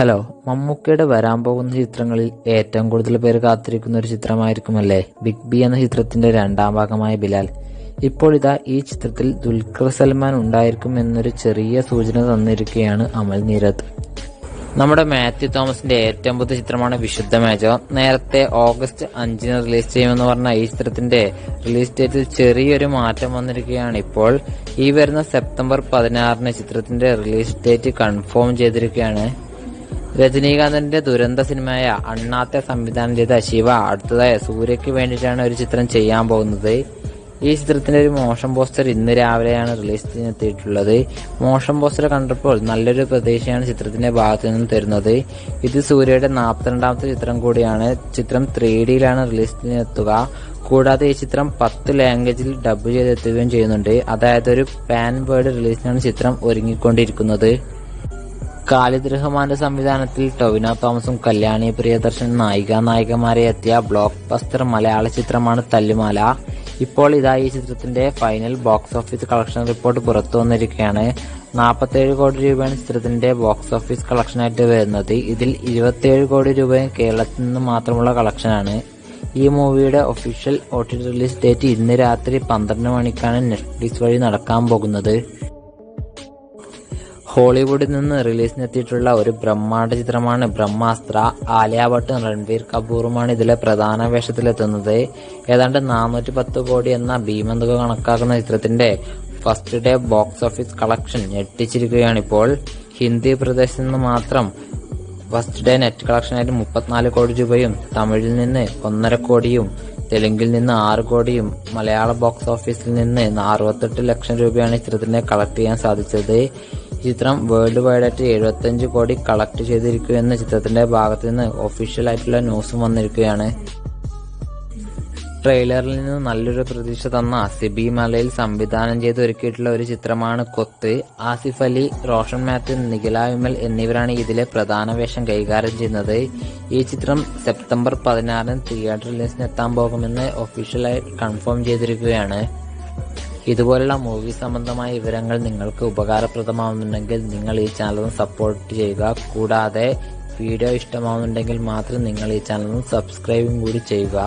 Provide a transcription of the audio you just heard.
Hello മമ്മൂക്കയുടെ വരാൻ പോകുന്ന ചിത്രങ്ങളിൽ ഏറ്റവും കൂടുതൽ പേര് കാത്തിരിക്കുന്ന ഒരു ചിത്രമായിരിക്കുമല്ലേ? ബിഗ് ബി എന്ന ചിത്രത്തിന്റെ രണ്ടാം ഭാഗമായ ബിലാൽ. ഇപ്പോൾ ഇതാ ഈ ചിത്രത്തിൽ ദുൽഖർ സൽമാൻ ഉണ്ടായിരിക്കും എന്നൊരു ചെറിയ സൂചന തന്നിരിക്കുകയാണ് അമൽ നീരദ്. നമ്മുടെ മാത്യു തോമസിന്റെ ഏറ്റവും പുതിയ ചിത്രമാണ് വിശുദ്ധ മേജോ. നേരത്തെ ഓഗസ്റ്റ് അഞ്ചിന് റിലീസ് ചെയ്യുമെന്ന് പറഞ്ഞ ഈ ചിത്രത്തിന്റെ റിലീസ് ഡേറ്റിൽ ചെറിയൊരു മാറ്റം വന്നിരിക്കുകയാണ് ഇപ്പോൾ. ഈ വരുന്ന സെപ്റ്റംബർ പതിനാറിന് ചിത്രത്തിന്റെ റിലീസ് ഡേറ്റ് കൺഫേം ചെയ്തിരിക്കുകയാണ്. രജനീകാന്തിന്റെ ദുരന്ത സിനിമയായ അണ്ണാത്തെ സംവിധാനം ചെയ്ത ശിവ അടുത്തതായി സൂര്യയ്ക്ക് വേണ്ടിയിട്ടാണ് ഒരു ചിത്രം ചെയ്യാൻ പോകുന്നത്. ഈ ചിത്രത്തിന്റെ ഒരു മോഷൻ പോസ്റ്റർ ഇന്ന് രാവിലെയാണ് റിലീസ് ചെയ്തെത്തിയിട്ടുള്ളത് മോഷൻ പോസ്റ്റർ കണ്ടപ്പോൾ നല്ലൊരു പ്രതീക്ഷയാണ് ചിത്രത്തിന്റെ ഭാഗത്തു നിന്നും തരുന്നത്. ഇത് സൂര്യയുടെ നാൽപ്പത്തിരണ്ടാമത്തെ ചിത്രം കൂടിയാണ്. ചിത്രം ത്രീ ഡിയിലാണ് റിലീസ് ചെയ്തെത്തുക കൂടാതെ ഈ ചിത്രം പത്ത് ലാംഗ്വേജിൽ ഡബ് ചെയ്തെത്തുകയും ചെയ്യുന്നുണ്ട്. അതായത് ഒരു പാൻ വേർഡ് റിലീസിനാണ് ചിത്രം ഒരുങ്ങിക്കൊണ്ടിരിക്കുന്നത്. ഖാലിദ് റഹ്മാന്റെ സംവിധാനത്തിൽ ടൊവിനോ തോമസും കല്യാണി പ്രിയദർശൻ നായിക നായകന്മാരെ എത്തിയ ബ്ലോക്ക് ബസ്റ്റർ മലയാള ചിത്രമാണ് തല്ലുമാല. ഇപ്പോൾ ഇതാ ഈ ചിത്രത്തിന്റെ final box office collection report പുറത്തു വന്നിരിക്കുകയാണ്. നാൽപ്പത്തേഴ് കോടി രൂപയാണ് ചിത്രത്തിന്റെ ബോക്സ് ഓഫീസ് കളക്ഷനായിട്ട് വരുന്നത്. ഇതിൽ ഇരുപത്തിയേഴ് കോടി രൂപയും കേരളത്തിൽ നിന്ന് മാത്രമുള്ള കളക്ഷനാണ്. ഈ മൂവിയുടെ ഒഫീഷ്യൽ ഒ റിലീസ് ഡേറ്റ് ഇന്ന് രാത്രി പന്ത്രണ്ട് മണിക്കാണ് നെറ്റ്ഫ്ലിക്സ് വഴി നടക്കാൻ പോകുന്നത്. ഹോളിവുഡിൽ നിന്ന് റിലീസിനെത്തിയിട്ടുള്ള ഒരു ബ്രഹ്മാണ്ഡ ചിത്രമാണ് ബ്രഹ്മാസ്ത്ര. ആലിയ ഭട്ടും രൺവീർ കപൂറുമാണ് ഇതിലെ പ്രധാന വേഷത്തിലെത്തുന്നത്. ഏതാണ്ട് നാനൂറ്റി പത്ത് കോടി എന്ന ഭീമന്തുക കണക്കാക്കുന്ന ചിത്രത്തിന്റെ first day box office collection ഞെട്ടിച്ചിരിക്കുകയാണ് ഇപ്പോൾ ഹിന്ദി പ്രദേശത്ത് നിന്ന് മാത്രം ഫസ്റ്റ് ഡേ നെറ്റ് കളക്ഷനായിട്ട് മുപ്പത്തിനാല് കോടി രൂപയും തമിഴിൽ നിന്ന് ഒന്നര കോടിയും തെലുങ്കിൽ നിന്ന് ആറ് കോടിയും മലയാള ബോക്സ് ഓഫീസിൽ നിന്ന് അറുപത്തെട്ട് ലക്ഷം രൂപയാണ് ചിത്രത്തിനെ കളക്ട് ചെയ്യാൻ സാധിച്ചത്. ചിത്രം വേൾഡ് വൈഡ് ആയിട്ട് എഴുപത്തഞ്ച് കോടി കളക്ട് ചെയ്തിരിക്കുമെന്ന് ചിത്രത്തിന്റെ ഭാഗത്ത് നിന്ന് ഒഫീഷ്യൽ ആയിട്ടുള്ള ന്യൂസും വന്നിരിക്കുകയാണ്. ട്രെയിലറിൽ നിന്ന് നല്ലൊരു പ്രതീക്ഷ തന്ന സിബി മലയിൽ സംവിധാനം ചെയ്ത് ഒരുക്കിയിട്ടുള്ള ഒരു ചിത്രമാണ് കൊത്ത്. ആസിഫ് അലി റോഷൻ മാത്യു നിഖില വിമൽ എന്നിവരാണ് ഇതിലെ പ്രധാന വേഷം കൈകാര്യം ചെയ്യുന്നത്. ഈ ചിത്രം സെപ്റ്റംബർ പതിനാറിന് തിയേറ്റർ റിലീസിന് എത്താൻ പോകുമെന്ന് ഒഫീഷ്യലായി കൺഫേം ചെയ്തിരിക്കുകയാണ്. ഇതുപോലുള്ള മൂവി സംബന്ധമായ വിവരങ്ങൾ നിങ്ങൾക്ക് ഉപകാരപ്രദമാവുന്നുണ്ടെങ്കിൽ നിങ്ങൾ ഈ ചാനൽ സപ്പോർട്ട് ചെയ്യുക. കൂടാതെ വീഡിയോ ഇഷ്ടമാവുന്നുണ്ടെങ്കിൽ മാത്രം നിങ്ങൾ ഈ ചാനൽ സബ്സ്ക്രൈബും കൂടി ചെയ്യുക.